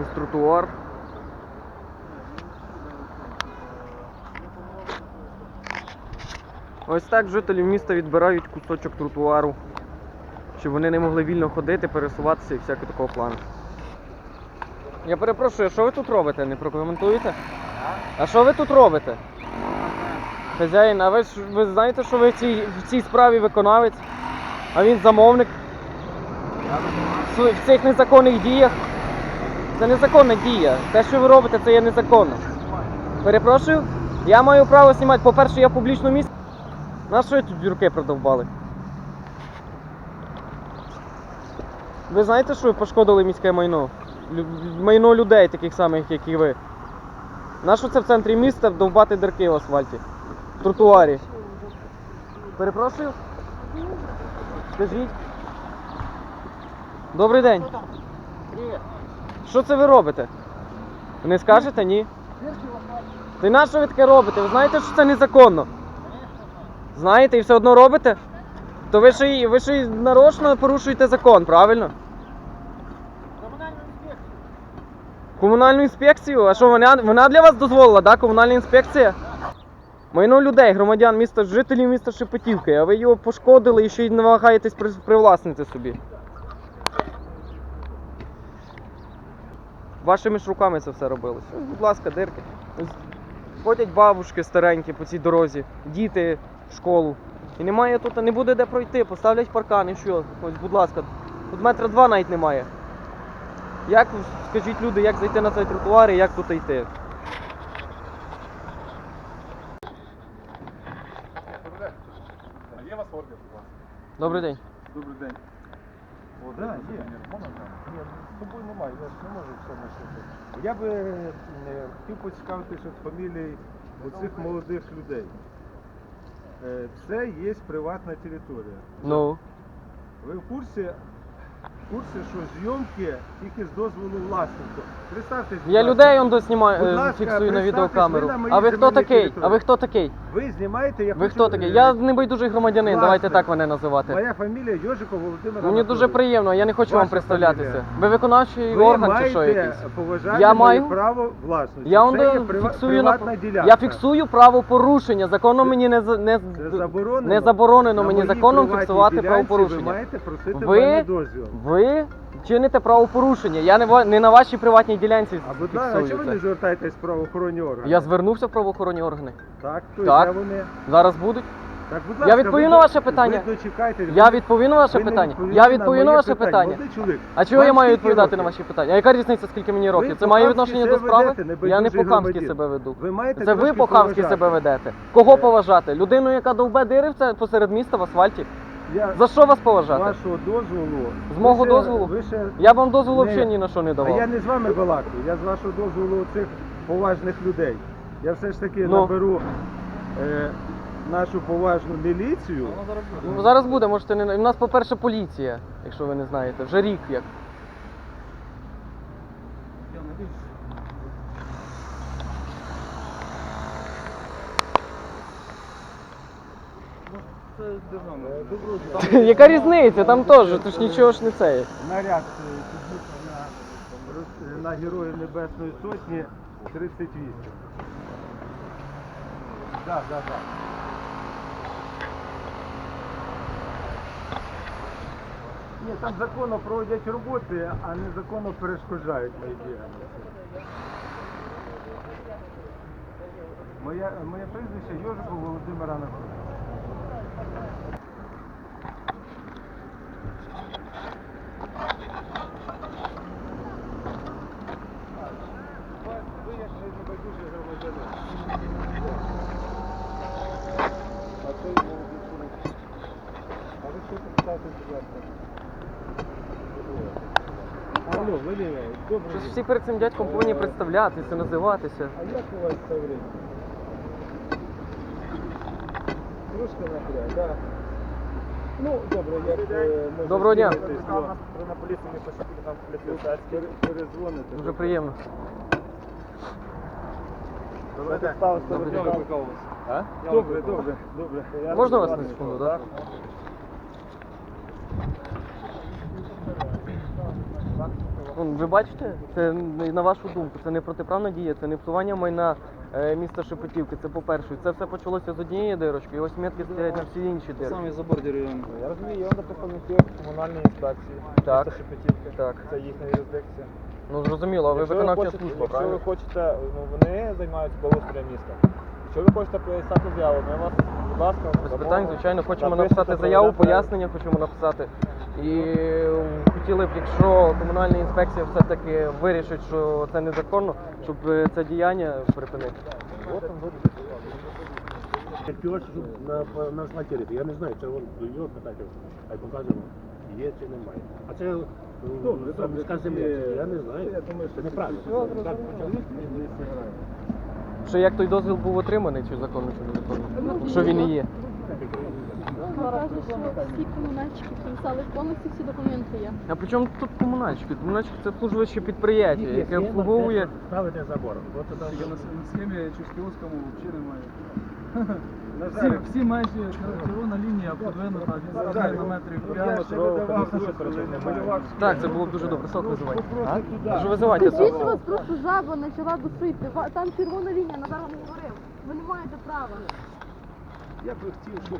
Ось тротуар. Ось так жителі міста відбирають кусочок тротуару, щоб вони не могли вільно ходити, пересуватися і всяке такого плану. Я перепрошую, а що ви тут робите? Не прокоментуєте? А що ви тут робите? Хазяїн, а ви ж ви знаєте, що ви в цій, в цій справі виконавець, а він замовник в цих незаконних діях. Це незаконна дія. Те, що ви робите, це є незаконно. Перепрошую, я маю право знімати. По-перше, я в публічному місці. На що ви тут дюрки продовбали? Ви знаєте, що ви пошкодили міське майно? Майно людей, таких самих, як і ви. Нащо це в центрі міста довбати дірки в асфальті? В тротуарі. Перепрошую? Скажіть. Добрий день. Що це ви робите? Не скажете, ні? Ти на що ви таке робите? Ви знаєте, що це незаконно? Знаєте і все одно робите? То ви ще й ви ще й нарочно порушуєте закон, правильно? Комунальну інспекцію? А що вона, вона для вас дозволила, да? Комунальна інспекція? Майно людей, громадян міста, жителів міста Шепетівки, а ви його пошкодили і ще й намагаєтесь привласнити собі. Вашими ж руками це все робилось. Ось, будь ласка, дирки. Ось ходять бабушки старенькі по цій дорозі, діти в школу. І немає тут, не буде де пройти, поставлять паркан і що? Ось, будь ласка, тут метра два навіть немає. Як, скажіть люди, як зайти на цей тротуар і як тут йти? Добрий день. Добрий день. Да, є. Ні, з собою немає, я ж не можу все носити. Я би е, хотів поцікавитися з фамілії оцих молодих людей. Е, Це є приватна територія. Ну. Ви в курсі, курсі, що зйомки тільки з дозволу власника. Представте, Я людей он доснімаю, Будь е, ласка, фіксую на представтесь, відеокамеру. ви на моїй А ви хто земельній такий? території. А ви хто такий? Ви знімаєте, я Ви хочу, хто такий? е, Я небайдужий громадянин, власне, давайте так мене називати. Моя фамілія Йожиков Володимир Мені дуже Анатолійович. приємно, я не хочу вам Ваша представлятися. фамілія? Ви виконавчий Ви орган чи маєте що якийсь? поважати Я моє маю- право власності. Я он Це є прива- фіксую на приватна ділянка. я фіксую правопорушення. Законом мені не за- не, Це заборонено. не заборонено На мені моїй законом приватній фіксувати ділянці правопорушення. Ви маєте просити Ви- мене дозвіл. Ви чините правопорушення. Я не ва- не на вашій приватній ділянці А будь ласка, а фіксую чому ви не звертаєтесь в правоохоронні органи? Я звернувся в правоохоронні органи. Так, то Так. де вони? Зараз будуть. Так, будь Я ласка, відповім ви на до- ваше питання. Ви. Я ви- відповім на ваше ви не питання. відповіли Я відповім на моє ваше питання. питання. Молодий чоловік, А чого вам я маю скільки відповідати на років? ваші питання? А яка різниця, скільки мені років? Ви Це має по-хамськи відношення до себе справи? ведете, небайдужий Я не по-хамськи громадянин. себе веду. Ви маєте Це ви трошки по-хамськи поважати. себе ведете. Кого Е. поважати? Людину, яка довбе дирив посеред міста в асфальті? Я За що вас поважати? вашого дозволу. З мого ви ще- дозволу? Ви ще Я б вам дозволу Не- взагалі ні на що не А давав. я не з вами балакаю, я з вашого дозволу цих поважних людей. Я все ж таки Ну. наберу е, нашу поважну міліцію. Ну, Зараз буде, можете не. У нас, по-перше, поліція, якщо ви не знаєте. Вже рік як. Е, Доброго дня. Яка різниця? Там теж, то ж нічого ж не це. Наряд е, на, роз- на Героїв Небесної Сотні 38. Так, так, так. Ні, там законно проводять роботи, а незаконно перешкоджають моїй діяльності. Моє, моє прізвище Йожиков Володимир Анатолійович. Алло, Валерія, день. всі перед цим дядьком повинні представлятися, називатися. А як у вас це время? Трошки напряг, так. Да. Ну, добре, як е, Доброго дня. ну, на поліцію не пошли, там пере- перезвоните. Дуже приємно. Добре. А? Добре, добре, добре. Можна вас на секунду, так? Ну, Ви бачите, це на вашу думку, це не протиправна дія, це не псування майна міста Шепетівки. Це по-перше. Це все почалося з однієї дирочки, і ось метки стоять на всі інші дирочки. Самий забор дерев'яний. Я розумію, є представники комунальної інспекції, Так. міста Шепетівки. Так. Це їхня юрисдикція. Ну зрозуміло, а ви Якщо виконавча хочете- служба, Якщо ви правильно? хочете, ну вони займаються благоустроєм міста. Якщо ви хочете писати заяву, ми вас, будь ласка, Без питань, звичайно, хочемо написати заяву, пояснення хочемо написати. І е, хотіли б, якщо комунальна інспекція все-таки вирішить, що це незаконно, щоб е, це діяння припинити. Пілот на, на асфальті, я не знаю, це він до його питати, хай покаже, є чи немає. А це Добре, там міська земля, я не знаю, я думаю, це що неправильно. все зрозуміло. Що як той дозвіл був отриманий, чи законно, чи незаконно? Що він і є. Він каже, що всі комунальщики підписали повністю всі документи є. А при чому тут комунальщики? Комунальщики це обслужуюче підприємство, яке обслуговує. Ставити забор. От це Я на схемі в взагалі немає. Всі, всі майже червона лінія подвинута на від на метрів прямо. видавав дозвіл, не малював. Так, це було б дуже добре. Сок визивайте. Дуже визивайте Скажіть, сок. що вас просто жаба почала душити. Там червона лінія, Назар вам говорив. Ви не маєте права. Я б хотів, щоб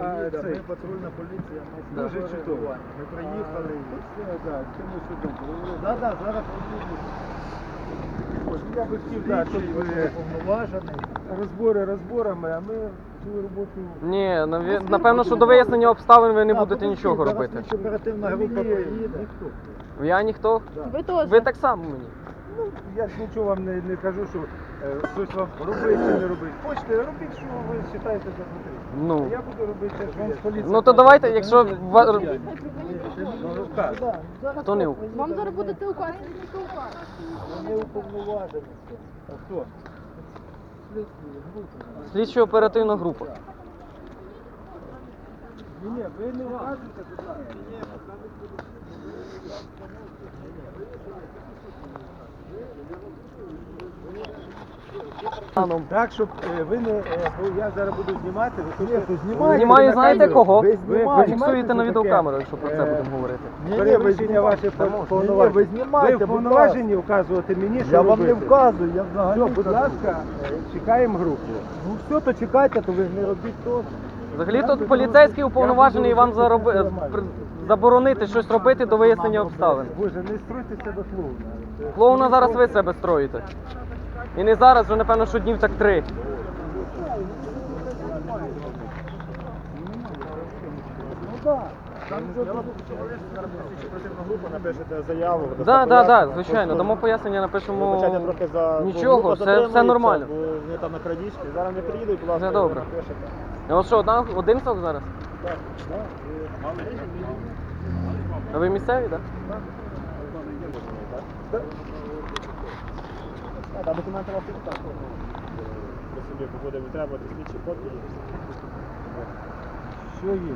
а, цей, патрульна поліція дуже чудово. Ми приїхали. Да, да, зараз я би хотів, да, щоб ви повноважений. розбори розборами, а ми цю роботу Ні, напевно, що до вияснення обставин ви не будете нічого робити. Оперативна група приїде. Я ніхто. Ви теж. Ви так само мені. Ну, я ж нічого вам не, не кажу, що е, щось вам робити чи не робити. Хочете, робіть, що ви вважаєте за потрібне. Ну. Я буду робити те, що вам з Ну то давайте, якщо ва- Ну, так. хто не Вам зараз буде указ. Вони уповноважені. А хто? слідчо оперативна група. Ні, ні, ви не будь ласка. Так, щоб е, ви не. е, бо я зараз буду знімати, ви хочете знімати. Знімаю, знаєте кого? Ви, Ви, ви фіксуєте на відеокамеру, якщо про це будемо говорити. Перевищення ваших повноважень. ви знімайте, Ви будь вповноважені вказувати мені, що Я вам не робити. вказую, я взагалі. Все, будь ласка, е, чекаємо групу. Ну все, то чекайте, то ви ж не робіть то. Взагалі тут поліцейський уповноважений вам зароби... заборонити щось робити до вияснення обставин. Боже, не стройтеся до клоуна. Клоуна зараз ви себе строїте. І не зараз, вже напевно, що днів так три. група напишете заяву. Так, так, так, звичайно, дамо пояснення, напишемо. Нічого, все- все нормально. Вони там на крадіжці. Зараз не приїдуть, будь ласка, напишете. А от що, одна, один сок зараз? Так, так. А ви місцеві, так? А, та документи вас так. Ми собі побудемо, треба ті слідчі. Що є?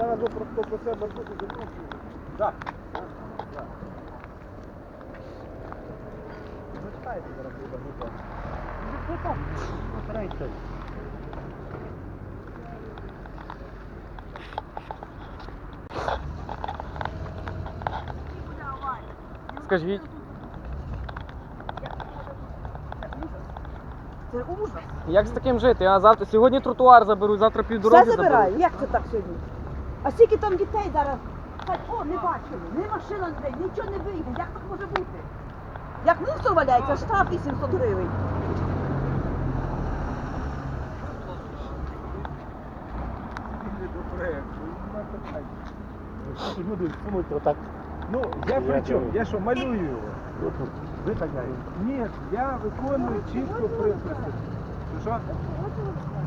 Я просто по себе буду закручую. Так. Зачекайте зараз буде група. Старайте. Скажіть. Це ужас. Як з таким жити? А завтра сьогодні тротуар заберуть, завтра півдороги Все забираю. Як це так сьогодні? А скільки там дітей зараз? О, не бачили, не машина не йде, нічого не вийде. Як так може бути? Як мусор валяється, штраф 800 гривень. люди сунуть отак. Ну, я при чому? Я що, малюю його? Ви. Ні, я виконую чітко приписи. Що, Що?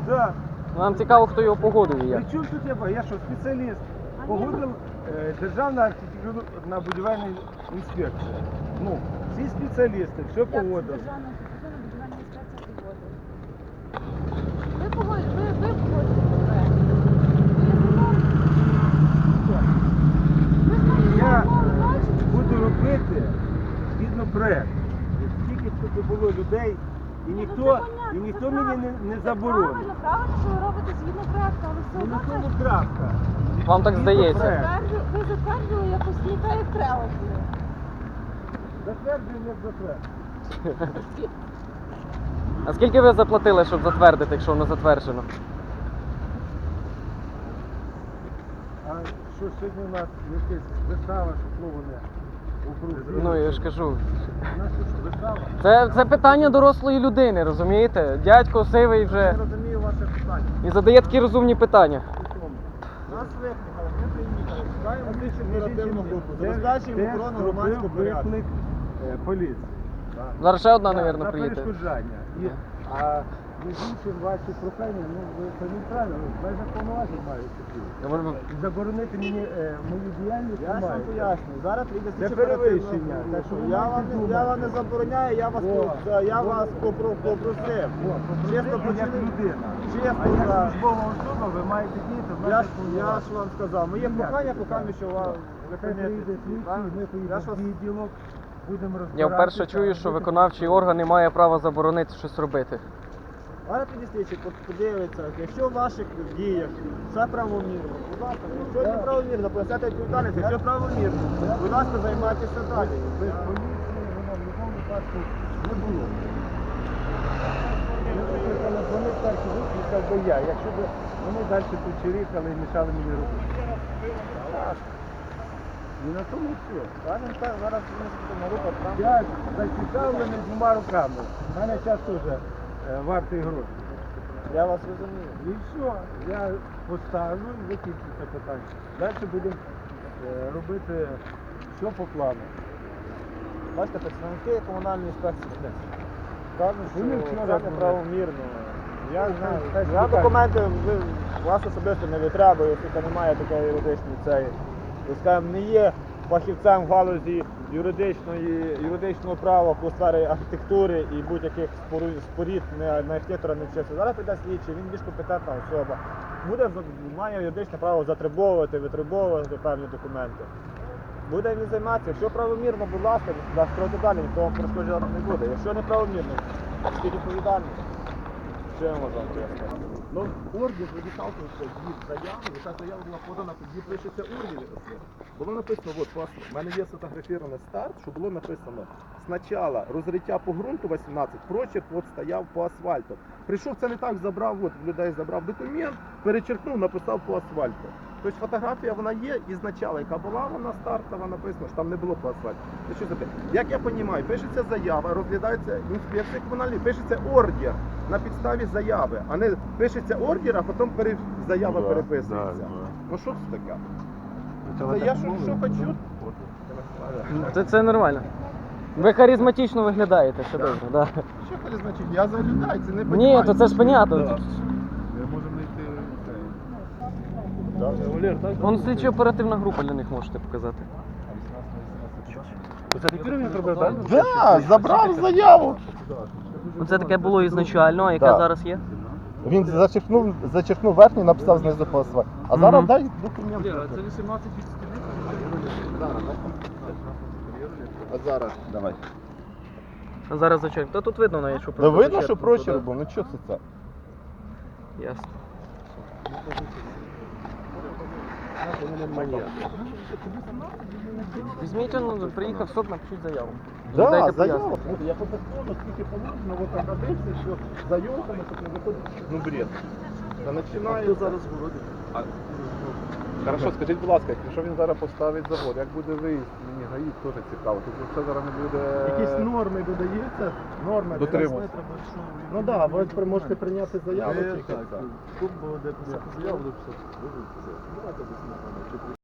Да. Нам цікаво, хто його погодив і як. При чому тут я? Я що, спеціаліст? Погодив е, Державна архітектурна будівельна інспекція. Ну, ці спеціалісти, все погодили. Ви погодите, ви, ви погодите проект. Ви Я самі е, буду робити би було людей, і ніхто, Ну, це понятно, і ніхто мені не, не заборонить. Правильно, правильно, що ви робите згідно проекту, але все Ну на одно це крапка. Вам так здається. затверджу- ви затвердили якось не так, як треба було. Затверджуємо, як затверджуємо. А скільки ви заплатили, щоб затвердити, якщо воно затверджено? А що сьогодні у нас якась вистава, що слово не. Ну я ж кажу. Це, це питання дорослої людини, розумієте? Дядько сивий вже Я розумію ваше питання. і задає такі розумні питання. Нас викликали, ми приїхали, шукаємо слідчу оперативну групу, забезпечуємо охорону громадського порядку. виклик е, поліції. Зараз ще одна, на, мабуть, на приїде. перешкоджання. А між іншим ваші прохання, ну ви самі правильно, ви майже повноважень мають такі. Я можу- Заборонити мені е, мою діяльність Я ж вам пояснюю. Зараз прийде Це слідчо перевищення, так що ви я маєте вам, не- думати. я вам не забороняю, я вас, О, по- я о, вас попро- попросив. О, попросити Чесно як почали. людина. Чесно, А як за- службова особа ви маєте діяти в Я ж, я повноважень. ж вам сказав, моє Ніяк. прохання, поки що вам Хай приїде слідчий, ми Я поїдемо ж в вас відділок, будемо розбиратися. Я вперше чую, що виконавчий орган не має права заборонити щось робити. Піде слідчий, подивиться, якщо в ваших діях все правомірно, будь ласка, якщо не правомірно, понесете відповідальність, якщо правомірно, будь ласка, займайтеся далі. Без поліції воно в будь-якому випадку не було. Вони перші викликав би я, якщо б вони далі тут чирикали і мішали мені робити. І на тому все. Зараз зараз на група. Я зацікавлений двома руками. У мене час теж е, вартий гроші. Я вас розумію. І все, я поставлю і закінчу це питання. Далі будемо е, робити що по плану. Бачите, представники комунальної інспекції кажуть, що це неправомірно. Я знаю. Я документи вас особисто не витребую, оскільки немає такої юридичної цієї. Ви скажімо, не є фахівцем в галузі юридичної, юридичного права по сфері архітектури і будь-яких спорід не, на архітектора не вчився. Зараз піде слідчий, він більш компетентна особа. Буде, має юридичне право затребовувати, витребовувати певні документи. Буде він займатися. Якщо правомірно, будь ласка, скройте далі, ніхто вам перешкоджати не буде. Якщо неправомірно, відповідальність. Що я можу вам пояснити? Ну, ордер виталкивается від заяви, і та заява була подана, тоді пишеться ордер. Було написано, от, власне, в мене є сфотографірований старт, що було написано спочатку розриття по ґрунту 18, прочерк от стояв по асфальту. Прийшов це не так, забрав, от людей забрав документ, перечеркнув, написав по асфальту. Тобто фотографія вона є ізначально, яка була вона стартова, написано, що там не було асфальту. Це? Як я розумію, пишеться заява, розглядається інспекція комунальна, пишеться ордер на підставі заяви, а не пишеться ордер, а потім пере... заява переписується. Ну що це таке? Це я що, що хочу? Це, це нормально. Ви харизматично виглядаєте, все добре, да. Що харизматично? Я за людей, це не Ні, то це ж понятно. Ми Вон слідчо оперативна група для них можете показати. Це? Да, забрав заяву. Оце таке було ізначально, а яке Да. зараз є? Він зачеркнув, зачеркнув верхній, написав знизу по асфальту. А зараз Мгм. дай документ. Це 18 А зараз давай. А зараз зачем? Та тут видно навіть, що Да просто видно, що прочерк був, ну що це це? Ясно. Візьміть, ну, приїхав суд, напишіть заяву. Да, Дайте заяву. Ну, Я по закону, скільки положено, вот так годиться, що заявками, щоб не виходить. Ну бред. Та починає зараз Хорошо, скажіть, будь ласка, якщо він зараз поставить завод, як буде виїзд? Мені гаїть теж цікаво. Тобто це зараз не буде. Якісь норми додаються, норми. Дотримуються. Ну так, да, ви при- можете прийняти заяву тільки це. Тут буде заяву,